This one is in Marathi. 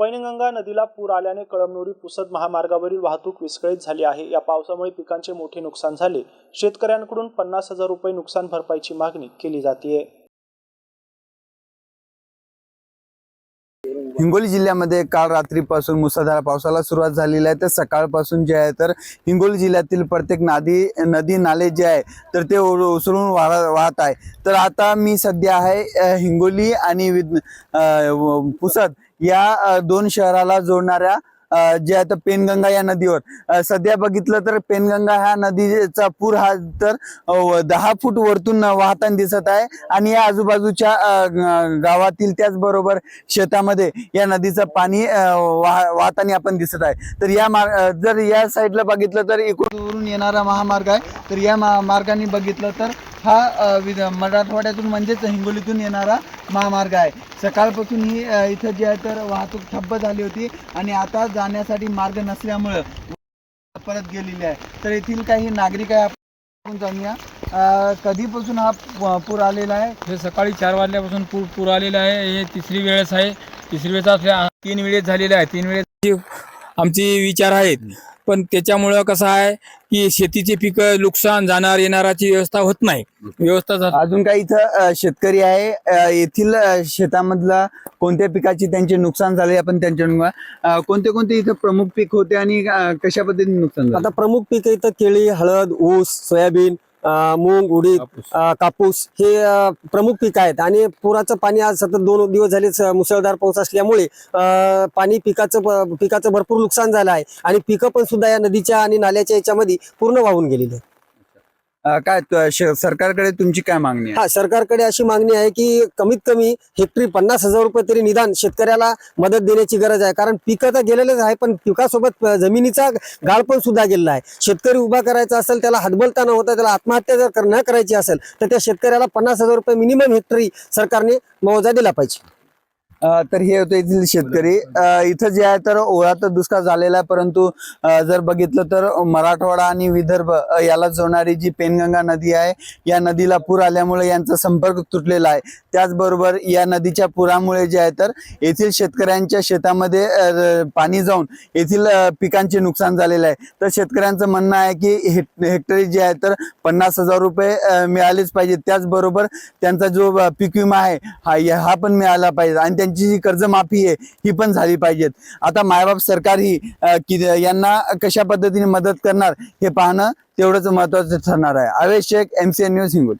पैनगंगा नदीला पूर आल्याने कळमनुरी पुसद महामार्गावरील वाहतूक विस्कळीत झाली आहे. या पावसामुळे पिकांचे मोठे नुकसान झाले. शेतकऱ्यांकडून पन्नास हजार रुपये नुकसान भरपाईची मागणी केली जाते हिंगोली जिल्ह्यामध्ये काल रात्रीपासून मुसळधार पावसाला सुरुवात झालेली आहे. तर सकाळपासून जे आहे तर हिंगोली जिल्ह्यातील प्रत्येक नदी नदी नाले जे आहे तर ते उसळून ओसरून वाह वाहत आहे. तर आता मी सध्या आहे हिंगोली आणि विद पुसद या दोन शहराला जोडणाऱ्या जे आता पेनगंगा या नदीवर. सध्या बघितलं तर पेनगंगा ह्या नदीचा पूर हा तर दहा फूट वरतून वाहताना दिसत आहे आणि या आजूबाजूच्या गावातील त्याचबरोबर शेतामध्ये या नदीचं पाणी वाह- वाहताना आपण दिसत आहे. तर या मार्ग जर या साईडला बघितलं तर इकडून येणारा महामार्ग आहे. तर या महामार्गाने बघितलं तर हा अ, विद- मराठवाड्यातून म्हणजेच हिंगोलीतून येणारा महामार्ग आहे. सकाळपासून ही इथं जे आहे तर वाहतूक ठप्प झाली होती आणि आता जाण्यासाठी मार्ग नसल्यामुळं परत गेलेली आहे. तर येथील काही नागरिक आहे आपण जाणूया. कधीपासून हा पूर आलेला आहे? हे सकाळी चार वाजल्यापासून पूर पूर आलेला आहे. हे तिसरी वेळेस आहे. तिसरी वेळेस असल्या तीन वेळेस झालेले आहे. तीन वेळेस आमचे विचार आहेत. पण त्याच्यामुळं कसं आहे की शेतीचे पिकं नुकसान जाणार येणाराची व्यवस्था होत नाही. व्यवस्था अजून काही इथं शेतकरी आहे. येथील शेतामधला कोणत्या पिकाची त्यांचे नुकसान झाले आपण त्यांच्या कोणते कोणते इथं प्रमुख पीक होते आणि कशा पद्धतीने नुकसान झालं? आता प्रमुख पीक इथं केळी हळद ऊस सोयाबीन मूग उडीद कापूस. हे प्रमुख पीक आहेत. आणि पुराचं पाणी आज सतत दोन दिवस झाले मुसळधार पाऊस असल्यामुळे पाणी पिकाचं पिकाचं भरपूर नुकसान झालं आहे. आणि पिकं पण सुद्धा या नदीच्या आणि नाल्याच्या याच्यामध्ये पूर्ण वाहून गेलेली आहे काय सरकारकडे तुमची काय मागणी हा सरकारकडे अशी मागणी आहे की कमीत कमी हेक्टरी पन्नास हजार रुपये तरी निदान शेतकऱ्याला मदत देण्याची गरज आहे. कारण पिकं तर गेलेलेच आहे पण पिकासोबत जमिनीचा गाळपण सुद्धा गेलेला आहे. शेतकरी उभा करायचा असेल त्याला हातबलता न होता त्याला आत्महत्या जर न करायची असेल तर त्या शेतकऱ्याला पन्नास हजार रुपये मिनिमम हेक्टरी सरकारने मुआवजा दिला पाहिजे. तर हे होते येथील शेतकरी. इथं जे आहे तर ओळा तर दुष्काळ झालेला आहे परंतु जर बघितलं तर मराठवाडा आणि विदर्भ याला जोडणारी जी पेनगंगा नदी आहे या नदीला पूर आल्यामुळे यांचा संपर्क तुटलेला आहे. त्याचबरोबर या नदीच्या पुरामुळे जे आहे तर येथील शेतकऱ्यांच्या शेतामध्ये पाणी जाऊन येथील पिकांचे नुकसान झालेलं आहे. तर शेतकऱ्यांचं म्हणणं आहे की हेक- हेक्टरी जे आहे तर पन्नास हजार रुपये मिळालेच पाहिजे त्याचबरोबर त्यांचा जो पीक विमा आहे हा हा पण मिळाला पाहिजे. आणि त्यांची जी कर्जमाफी आहे ही पण झाली पाहिजेत. आता मायबाप सरकार ही कि यांना कशा पद्धतीने मदत करणार हे पाहणं तेवढंच महत्वाचं ठरणार आहे. Avesh Shaikh M C N news Hingoli.